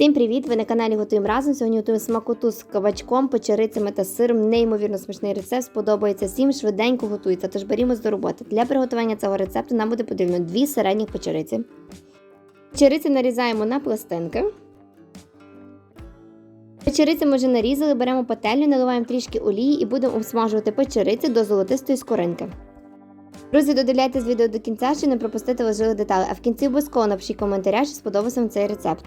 Всім привіт! Ви на каналі Готуємо разом. Сьогодні готуємо смакоту з кабачком, печерицями та сиром. Неймовірно смачний рецепт. Сподобається всім, швиденько готується. Тож берімось до роботи. Для приготування цього рецепту нам буде потрібно дві середніх печериці. Печериці нарізаємо на пластинки. Печериці ми вже нарізали, беремо пательню, наливаємо трішки олії і будемо обсмажувати печериці до золотистої скоринки. Друзі, додивляйтесь відео до кінця, щоб не пропустити важливі деталі, а в кінці обов'язково напишіть коментаря, чи сподобався вам цей рецепт.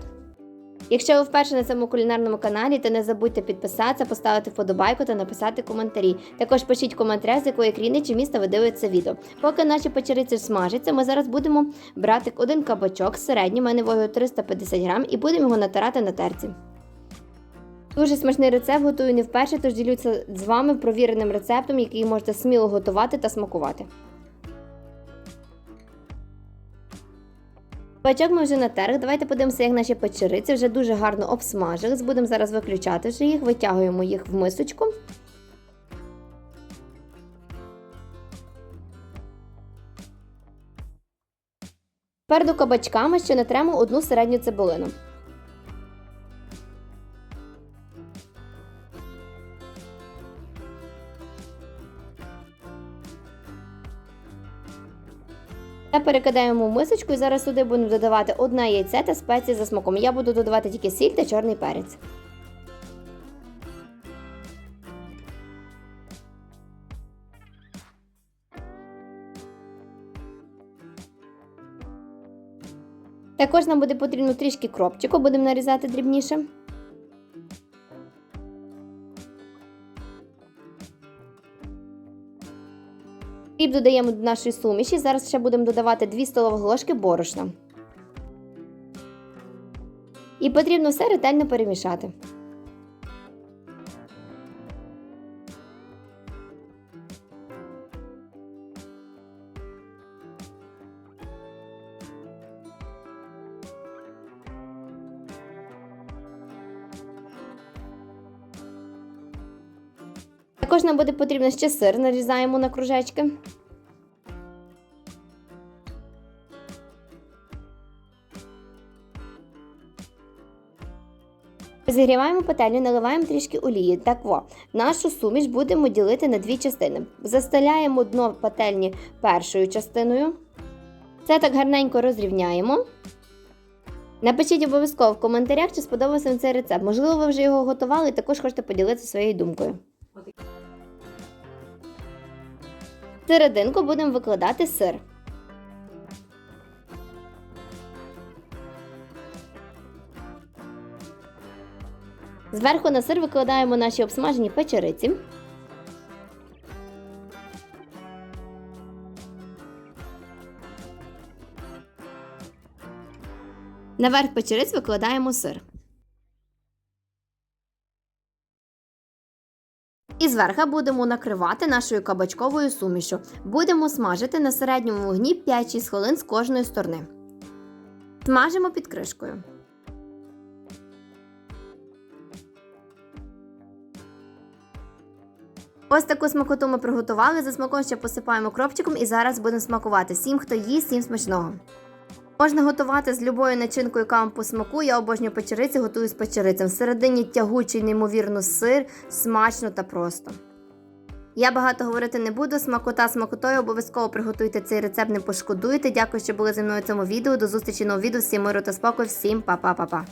Якщо ви вперше на цьому кулінарному каналі, то не забудьте підписатися, поставити вподобайку та написати коментарі. Також пишіть коментаря, з якої країни чи міста ви дивитеся відео. Поки наші печериці смажаться, ми зараз будемо брати один кабачок середній, мене вагою 350 грам, і будемо його натирати на терці. Дуже смачний рецепт готую не вперше, тож ділюся з вами провіреним рецептом, який можете сміло готувати та смакувати. Бачок ми вже натерли. Давайте подивимося, як наші печериці вже дуже гарно обсмажились. Будемо зараз виключати вже їх, витягуємо їх в мисочку. Перед кабачками ще натремо одну середню цибулину. Та перекидаємо в мисочку і зараз сюди будемо додавати одне яйце та спеції за смаком. Я буду додавати тільки сіль та чорний перець. Також нам буде потрібно трішки кропчику, будемо нарізати дрібніше. Хліб додаємо до нашої суміші. Зараз ще будемо додавати 2 столові ложки борошна. І потрібно все ретельно перемішати. Також нам буде потрібно ще сир, нарізаємо на кружечки. Зігріваємо пательню, наливаємо трішки олії. Так во, нашу суміш будемо ділити на дві частини. Застеляємо дно пательні першою частиною. Це так гарненько розрівняємо. Напишіть обов'язково в коментарях, чи сподобався вам цей рецепт. Можливо, ви вже його готували і також хочете поділитися своєю думкою. В серединку будемо викладати сир. Зверху на сир викладаємо наші обсмажені печериці. Наверх печериць викладаємо сир. І зверху будемо накривати нашою кабачковою сумішю. Будемо смажити на середньому вогні 5-6 хвилин з кожної сторони. Смажимо під кришкою. Ось таку смакоту ми приготували. За смаком ще посипаємо кропчиком і зараз будемо смакувати. Всім, хто їсть, всім смачного. Можна готувати з любою начинкою, яка вам по смаку. Я обожнюю печериці, готую з печерицем. Всередині тягучий, неймовірно, сир, смачно та просто. Я багато говорити не буду. Смакота смакотою. Обов'язково приготуйте цей рецепт, не пошкодуйте. Дякую, що були зі мною в цьому відео. До зустрічі нового відео. Всім миру та спокою. Всім па-па-па-па.